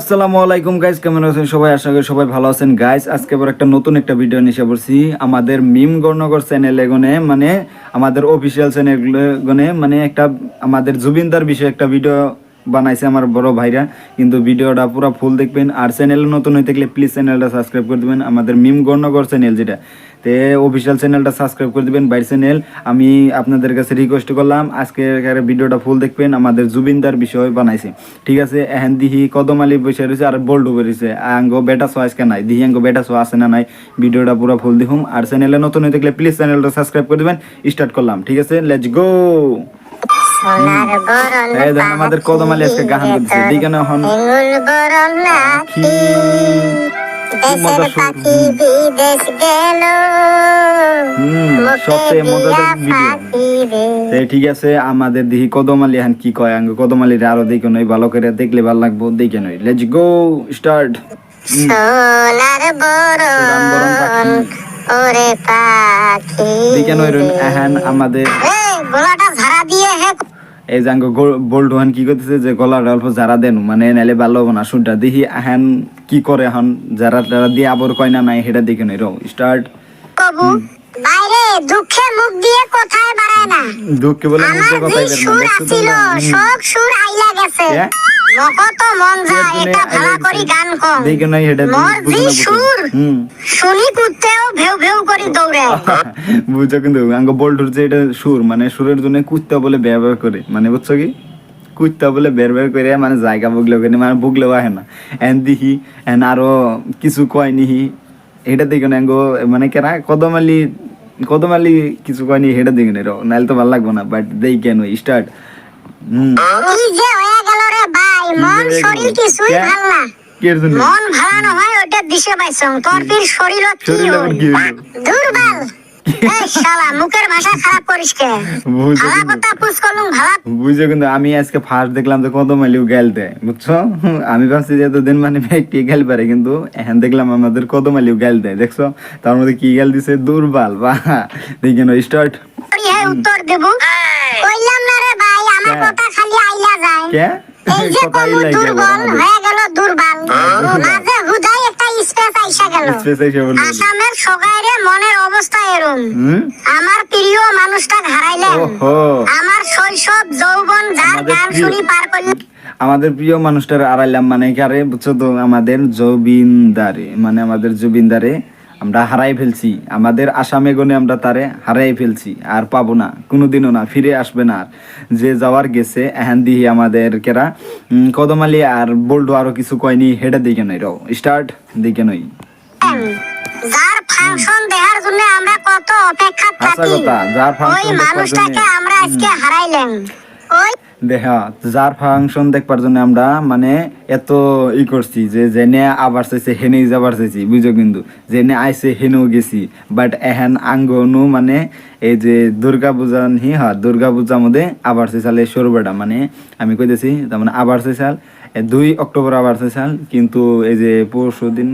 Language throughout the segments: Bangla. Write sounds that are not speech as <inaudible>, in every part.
আসসালামু আলাইকুম গাইজ কেমন আছেন সবাই? আশা করি সবাই ভালো আছেন। গাইজ আজকে আবার একটা নতুন একটা ভিডিও নিয়ে পড়ছি। আমাদের মিম গণনগর চ্যানেল এগোনে মানে আমাদের অফিসিয়াল চ্যানেল গনে মানে একটা আমাদের জুবিনদার বিষয়ে একটা ভিডিও বানাইছে আমার বড় ভাইরা। কিন্তু ভিডিওটা পুরো ফুল দেখবেন। আর চ্যানেল নতুন হয়ে থাকলে প্লিজ চ্যানেলটা সাবস্ক্রাইব করে দেবেন। আমাদের মিম গণনগর চ্যানেল যেটা। তে অফিসিয়াল চ্যানেলটা সাবস্ক্রাইব করে দিবেন বাইর চ্যানেল আমি আপনাদের কাছে রিকোয়েস্ট করলাম আজকে ভিডিওটা ফুল দেখবেন। আমাদের জুবিনদার বিষয় বানাইছে। ঠিক আছে? এহেন দিহি কদম আলী বসে রয়েছে আর বোল্ড বেরিয়েছে আঙ্গো বেটা সো আজকে নাই। দিহি আঙ্গো বেটা সো আছে না নাই? ভিডিওটা পুরো ফুল দেখুন আর চ্যানেলে নতুন হয়ে থাকলে প্লিজ চ্যানেলটা সাবস্ক্রাইব করে দিবেন। স্টার্ট করলাম। ঠিক আছে? লেটস গো আমাদের কদম আলী আজকে গান করতেছে দিকে হন কি দেশের মজা শুরু। পাখি বিদেশ গেল হুম, মুখে সবচেয়ে মজাদার ভিডিও। ফাঁকি রে। তো ঠিক আছে আমাদের দেখি কদম আলী এখন কি কয় আঙ্গ কদম আলীর আরও দেখে নই ভালো করে দেখলে ভালো লাগবো দেখে নই লেটস গো স্টার্ট সোনার বরণ পাখি। ওরে পাখি দেখে নই এখন আমাদের গলাটা ঝাড়া দিয়ে হে এই জাঙ্গ বোল্ড কি করতেছে যে গলার অল্প যারা দেন মানে নাইলে ভালো হব না শুনটা দেখি এখন কি করে এখন যারা তারা দিয়ে আবার কয় না নাই সেটা দেখে নাই রো স্টার্ট বাইরে দুঃখে মুখ দিয়ে কোথায় বাড়ায় না। দুঃখে বলে মুখ দিয়ে কোথায় বের না সুর আইলা গেছে? মকত মন যায় এটা ভালো করি গান কম। দেখে নাই সেটা মোর যে বুঝে। না সুর শুনি কুত্তেও ভেউ ভেউ করে দৌড়ে <laughs> বুঝছ কিন্তু আঙ্গ বোল্ডুর যে এটা সুর মানে সুরের জন্য কুত্তা বলে ব্যবহার করে। মানে বুঝছ কি? কুত্তা বলে বের বের করে মানে জায়গা বুগলেও করে মানে বুগলেও আহে না। এন দিহি এন আরও কিছু কয় নিহি। এটা দেখে না মানে কেনা কদমালি কদমালি কিছু কয়নি সেটা দেখে নেই নাহলে তো ভালো লাগবো না বাট দেই কেন স্টার্ট হুম কি যে হয়ে গেল রে ভাই মন শরীর কিছুই? ভালো না কি? এর জন্য? মন ভালো না হয় ওটা দিশে পাইছং। শরীর কি? দুর্বল। আমি আজকে ফার্স্ট দেখলাম যে কত গেল দেয় বুঝছ? আমি ভাবছি যে এতদিন মানে ব্যক্তি গেল পারে কিন্তু এখন দেখলাম আমাদের কত মালিও গেল দেয় দেখছ? তার মধ্যে কি গেল দিছে? দুর্বল বা। দেখেন স্টার্ট উত্তর দেব। কইলাম না রে ভাই আমার কথা খালি আইলা যায়। কে? এই যে কথাই দুর্বল হয়ে গেল দুর্বল। মাঝে হুদাই একটা স্পেস আইসা গেল। স্পেস এসে বলল আসামের সগাইরে মনের অবস্থা এরম। হুম? আমার প্রিয় মানুষটা হারাইলেন আমার শৈশব যৌবন যার আমাদের গান প্রিয়- শুনি পার করলেন আমাদের প্রিয় মানুষটার আড়াইলাম মানে কারে বুঝছ তো আমাদের জবিনদারে। মানে আমাদের জুবিনদারে আমরা হারাই ফেলছি। আমাদের আসামে গনে আমরা তারে হারাই ফেলছি। আর পাবো না। কোনোদিনও না। ফিরে আসবে না আর। যে যাওয়ার গেছে এহান দিহি আমাদের কেরা। কদমালি আর বোল্ডো আরও কিছু কয়নি হেডা দিকে নই রও স্টার্ট দিকে নই। যার ফাংশন দেখার জন্য আমরা কত অপেক্ষা হাসা থাকি। ওই মানুষটাকে আমরা আজকে হারাইলেন। ওই দেখা যার ফাংশন দেখবার জন্য আমরা মানে এত ই করছি যে জেনে আবার চাইছে, হেনেই যাবার চাইছি, বুঝো কিন্তু। জেনে আইছে, হেনেও গেছি। বাট এহেন আঙ্গনু মানে এই যে দুর্গা পূজা হি হ্যাঁ দুর্গা পূজার মধ্যে আবার চাইছালে সরবেটা মানে আমি কইতেছি, তার মানে আবার চাইছাল দুই অক্টোবর আবার চাইছাল কিন্তু এই যে পরশু দিন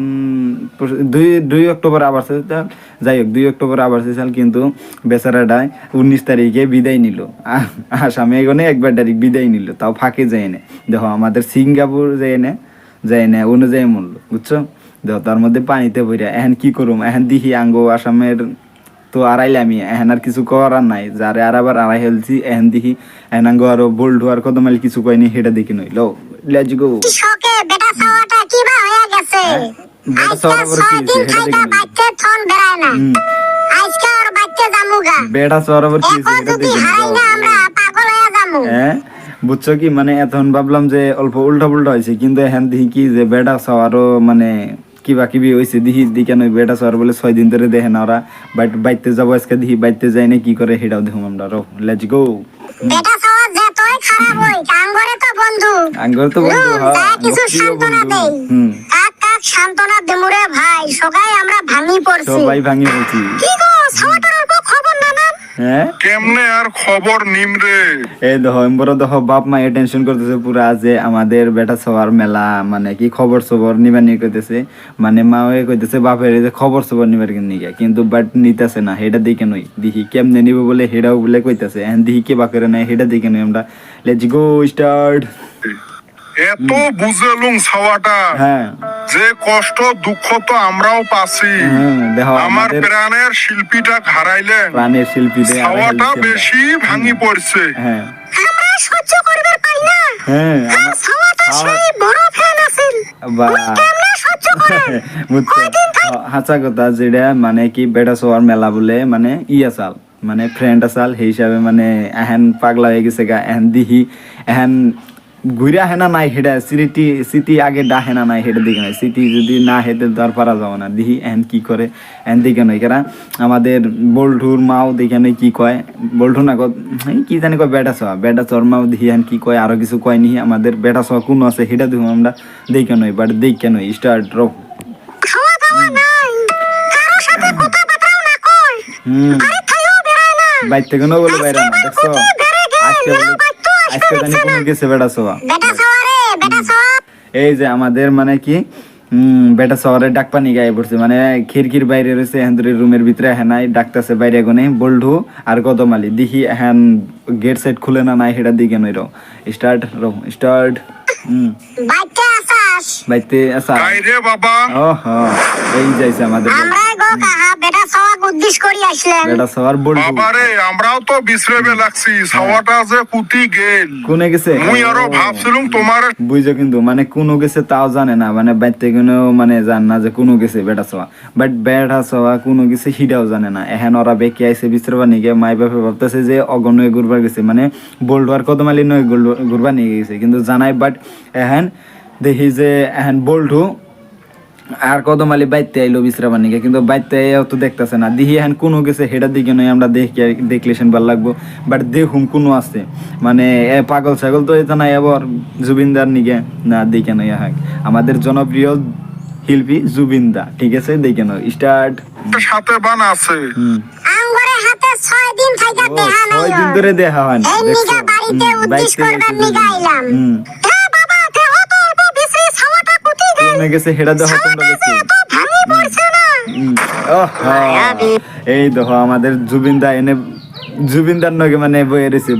দুই দুই অক্টোবর আবার চাইছাল যাই হোক, দুই অক্টোবর আবার চাইছাল কিন্তু বেচারাটায় উনিশ তারিখে বিদায় নিল। আসামে এগোনে একবার তারিখ বিদায় নিল, তাও ফাঁকে যায় না দেখো, আমাদের সিঙ্গাপুর যায় না যায় না অনুযায়ী মূল্য বুঝছ? দেখো, তার মধ্যে পানিতে বইরা এখন কি করুম এখন দিহি আঙ্গ আসামের তো আড়াইলে আমি, এখন আর কিছু করার নাই। যারে আর আবার আড়াই হেলছি এখন দেখি, এখন আঙ্গ আরও বোল্ড হওয়ার কত মাইল কিছু কয়নি, সেটা দেখি নই লো লেটস গো। শোকে বেটা হয়ে গেছে? বেটা আজকে চাওয়ার কি ছয় দিন হয়েছে? সেটা দেখি বাচ্চা থন বেড়ায় না। আজকে আর বাচ্চা জামুগা আবার কি এখন যদি হারাই না আমরা পাগল হয়ে যামু। হ্যাঁ বুঝছ কি? মানে এখন ভাবলাম যে অল্প উল্টা পুল্টা হয়েছে কিন্তু এখন দেখি কি যে বেটা আরও মানে কিবা কিবি হয়েছে দিহি দিকে নয় বেটা সর বলে ছয় দিন ধরে দেখে না ওরা। বাট বাইতে যাব আজকে দেখি বাইতে যাই না কি করে সেটাও দেখুন আমরা। Let's go. বেটা চাওয়া যে তোই খারাপ হই কাঙ্গরে তো বন্ধু। আঙ্গর তো বন্ধু হ্যাঁ যা কিছু সান্তনা দেই। কাক কাক সান্তনা দেমুরে ভাই সবাই আমরা ভাঙি পড়ছি। সবাই ভাঙি পড়ছি। কি গো হ্যাঁ? কেমনে আর খবর নিম রে? এই দেখো এমবর দেখো বাপ মা টেনশন করতেছে পুরা যে আমাদের বেটা সবার মেলা মানে কি খবর সবর নিবার নিয়ে কইতেছে। মানে মা ওই কইতেছে বাপের যে খবর সবর নিবার নিয়ে কিন্তু বাট নিতেছে না হেটা দিকে নই। দেখি কেমনে নিব বলে হেটাও বলে কইতেছে। এখন দেখি কে বাকের নাই হেটা দিকে নই আমরা। লেটস গো স্টার্ট এত বুঝেলুম ছাওয়াটা। হ্যাঁ। যে কষ্ট দুঃখ তো আমরাও পাচ্ছি। হ্যাঁ, দেখো আমার আমাদের প্রাণের শিল্পীটা হারাইলেন। প্রাণের শিল্পীদের আমরা ছাওয়াটা বেশি ভাঙি পড়ছে। হ্যাঁ। সহ্য করবে পাই না। হ্যাঁ আমার- সেই বড় ফ্যান আছিল। <laughs> হাঁচা কথা যেটা মানে কি বেটা সোয়ার মেলা বলে মানে ই আসাল মানে ফ্রেন্ড আসাল সেই হিসাবে মানে এহেন পাগলা হয়ে গেছে গা এহেন দিহি এহেন ঘুরে হেনা নাই হেডা স্মৃতি স্মৃতি আগে ডাহে না নাই হেডে দিকে নাই। স্মৃতি যদি না তো আর পারা যাবে না। দিহি এহেন কি করে এহেন দিকে নয় কেরা? আমাদের বল্টুর মাও দেখে নয় কি কয়? বল্টু না কি জানি কয় বেটা সোয়া বেটা সোয়ার মাও দিহি এহেন কি কয় আরও কিছু কয় নি। আমাদের বেটা সোয়া কোনো আছে হেডা দেখো আমরা দেখে নয় বাট দেখে নয় স্টার্ট রক নাই। হুম। বাইর থেকে নো বলে বাইরে দেখছ আজকে আজকে জানি কোনো গেছে বেটা সোয়া। বেটা সাওয়া রে বেটা সাওয়া এই যে আমাদের মানে কি বেটা শহরে ডাক পানি গায়ে পড়ছে। মানে খিড়কির বাইরে রয়েছে হেন্দুরের রুমের ভিতরে হেনাই ডাকতেছে বাইরে গনে বল্ডু আর কদমালি দেখি এহেন গেট সেট খুলে না নাই সেটা দিকে নই রো স্টার্ট রো স্টার্ট। বাইতে আসাস বাইতে আসা গাইরে বাবা। ও এই যাইছে আমাদের আমরা গো কাহা বেটা সাওয়া উদ্দেশ করি আসলেন বেটা শহর বল্ডু বাবারে আমরাও তো বিশ্রেবে লাগছি। ছাওয়াটা যে কুতি গেল। কোনে গেছে? মুই আরও ভাবছিলুম তোমার বুঝছ কিন্তু মানে কোনো গেছে তাও জানে না। মানে বাইতে কোনেও মানে জান না যে কোনো গেছে বেটা সওয়া বাট বেটা সওয়া কোনো গেছে হিটাও জানে না। এখন ওরা বেঁকে আইসে বিশ্রবা নিগে মাই বাপে ভাবতেছে যে অগণয় ঘুরবার গেছে। মানে বোল্ড আর কদমালি নয় ঘুরবা নিয়ে গেছে কিন্তু জানাই বাট এখন দেখি যে এখন বোল্ডু আর কদম আলী বাইতে আইলো বিশ্রাবার নিকে কিন্তু বাইতে আইয়াও তো দেখতেছে না। দিহি এখন কোনো গেছে হেডার দিকে নয় আমরা দেখি দেখলে সেন ভালো লাগবো। বাট দেখুম কোনো আছে। মানে এ পাগল ছাগল তো এটা নাই আবার জুবিনদার নিকে না দেখে নয় হাক আমাদের জনপ্রিয় শিল্পী জুবিনদা ঠিক আছে? দেখে নয়। স্টার্ট। সাথে বান আছে। হুম। হাতে ছয় দিন থাইকা ও, দেহা নাই ছয় দিন ধরে দেখা হয় না বাড়িতে হুম, করবার এসে কোনে গেছে হেডা দেখা তোমরা না। এই দেখো আমাদের জুবিনদা এনে জুবিনদার নগে মানে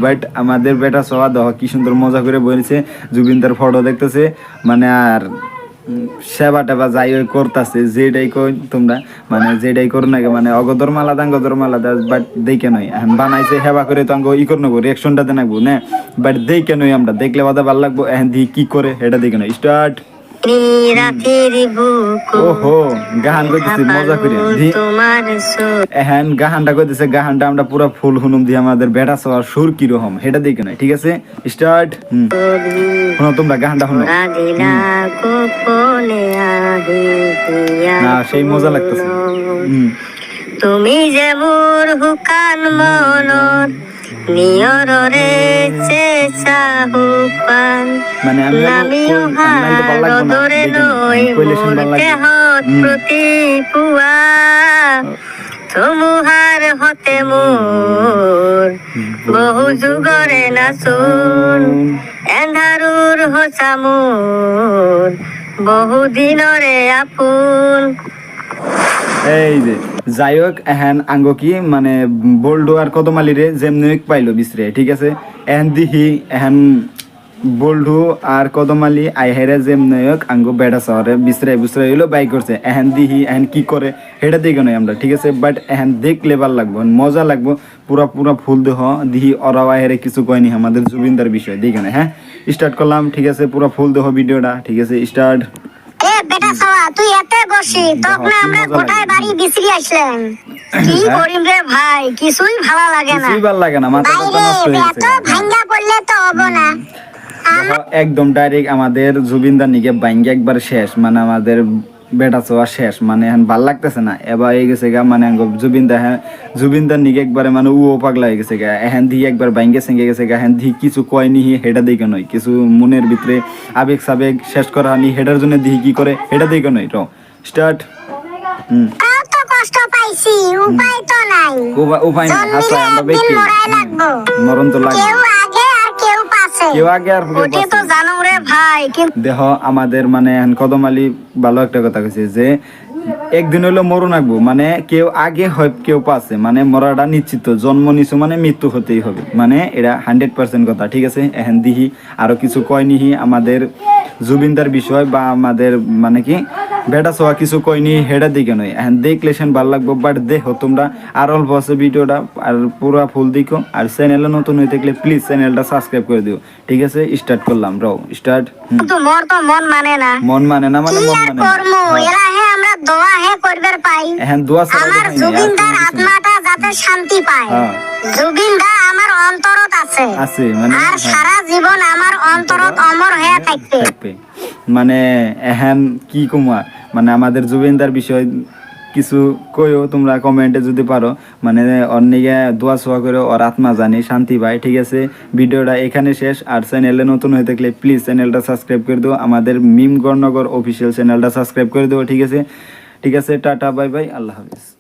বাট আমাদের বেটা সবা কি সুন্দর মজা করে জুবিনদার ফটো দেখতেছে মানে আর সেবা টেবা যাই ওই করতেছে যেটাই কই তোমরা মানে যেটাই করো নাকি মানে অগদর মালা দাঙ্গ দর মালা দা বাট দেখে নই বানাইছে সেবা করে তো আঙ্গ ই করে নেব রিয়াকশনটা দে নাকবো না? বাট দেখে নই আমরা দেখলে বাদা ভালো লাগবো এখন দিয়ে কি করে এটা দেখে নই স্টার্ট ওহো গাহান করতেছি মজা করে দি- তোমার সুর। এখন গাহানটা কইতেছে গাহানটা আমরা পুরো ফুল হুনুম দিয়ে আমাদের বেটা সবার সুর কীরকম সেটা দেখে ঠিক আছে? স্টার্ট হুম। শোনো তোমরা গাহানটা শোনো। না সেই মজা লাগতেছে। হুম। তুমি যে মোর হুকান মনত নিয়ররে চেচা হুপান মানে আমি নই মোর প্রতি পুয়া হতে মোর। বহু যুগরে নাচুন। এন্ধাৰুৰ হচা মোৰ বহু দিনৰে আপোন। এই যে। যাই হোক এহেন আঙ্গ কি মানে বোল্ডো আর কদমালিরে যেমনি পাইলো বিচরে ঠিক আছে? এহেন দিহি, এহেন বোল্ডু আর কদমালি আইহেরে যেমনি হোক আঙ্গ বেড়া শহরে বিচরে বিচরে হইল, বাই করছে। এহেন দিহি, এহেন কি করে সেটা দেখে নয় আমরা, ঠিক আছে? বাট এহেন দেখলে ভালো লাগবো, মজা লাগবো, পুরা পুরা ফুল দেহ, দিহি ওরাও আইহেরে কিছু কয়নি আমাদের জুবিনদার বিষয় নয় হ্যাঁ? স্টার্ট করলাম, ঠিক আছে? পুরা ফুল দেহ ভিডিওটা, ঠিক আছে? স্টার্ট। বেটা সওয়া তুই এতে বসি। তখন কি আমরা মজা গোটায় বাড়ি বিসরি আসলেন কি হ্যাঁ? করিম রে ভাই কিছুই ভালো লাগে না। কিছুই ভালো লাগে না মাথা বাইরে নষ্ট হয়ে এত ভাঙ্গা পড়লে তো হব না। একদম ডাইরেক্ট আমাদের জুবিনদার নিকে বাইঙ্গে একবার শেষ। মানে আমাদের বেটা চোয়া শেষ মানে এখন ভালো লাগতেছে না। এবার হয়ে গেছে গা মানে আঙ্গ জুবিনদা হ্যাঁ জুবিনদার নিকে একবারে মানে ও পাগলা হয়ে গেছে গা। এখন দিয়ে একবার বাইঙ্গে সেঙ্গে গেছে গা এখন দিয়ে কিছু কয় নি হেটা দিকে নয়। কিছু মনের ভিতরে আবেগ সাবেগ শেষ করা নি হেটার জন্য দিয়ে কি করে হেটা দিকে নয় তো স্টার্ট হুম। কষ্ট পাইছি উপায় তো নাই। উপায়- নাই জন্মিলে আমরা লাগবো। মরণ তো লাগে কেউ আগে আর তো জানো রে ভাই দেহ আমাদের মানে কদম আলী ভালো একটা কথা কইছে যে একদিন হইল মরণ নাকবো মানে কেউ আগে হয় কেউ পাশে মানে মরাটা নিশ্চিত। জন্ম নিছো মানে মৃত্যু হতেই হবে। মানে এটা হান্ড্রেড পার্সেন্ট কথা। ঠিক আছে? এহেন দিহি আরও কিছু কয়নিহি আমাদের জুবিনদার বিষয় বা আমাদের মানে কি বেটা সোয়া কিছু কইনি হেডা দিকে নয়। এখন দেখলে সেন ভালো লাগবো বাট দেখো তোমরা আর অল্প আছে ভিডিওটা আর পুরা ফুল দিকো আর চ্যানেলে নতুন হয়ে থাকলে প্লিজ চ্যানেলটা সাবস্ক্রাইব করে দিও। ঠিক আছে স্টার্ট করলাম রাও স্টার্ট কিন্তু মোর তো মন মানে না। মন মানে না মানে মন মানে করমু? এরা হে আমরা দোয়া হে করবার পাই। এখন দোয়া আমার হয় জুবিনদার। আত্মাটা যাতে শান্তি পায়। হ্যাঁ। জুবিনদা আমার অন্তরত আছে। আছে মানে আর হ্যাঁ, সারা জীবন আমার অন্তরত অমর হয়ে। থাকবে। থাকবে। মানে এখন কি কুমার মানে আমাদের জুবিনদার বিষয় কিছু কইও, তোমরা কমেন্টে যদি পারো। মানে অন্যকে দোয়া সোয়া করে ওর আত্মা জানি, শান্তি পায় ঠিক আছে? ভিডিওটা এখানে শেষ, আর চ্যানেলে নতুন হয়ে থাকলে প্লিজ চ্যানেলটা সাবস্ক্রাইব করে দিও। আমাদের মিম গড়নগর অফিসিয়াল চ্যানেলটা সাবস্ক্রাইব করে দিও, ঠিক আছে? ঠিক আছে, টাটা, বাই বাই, আল্লাহ হাফিজ।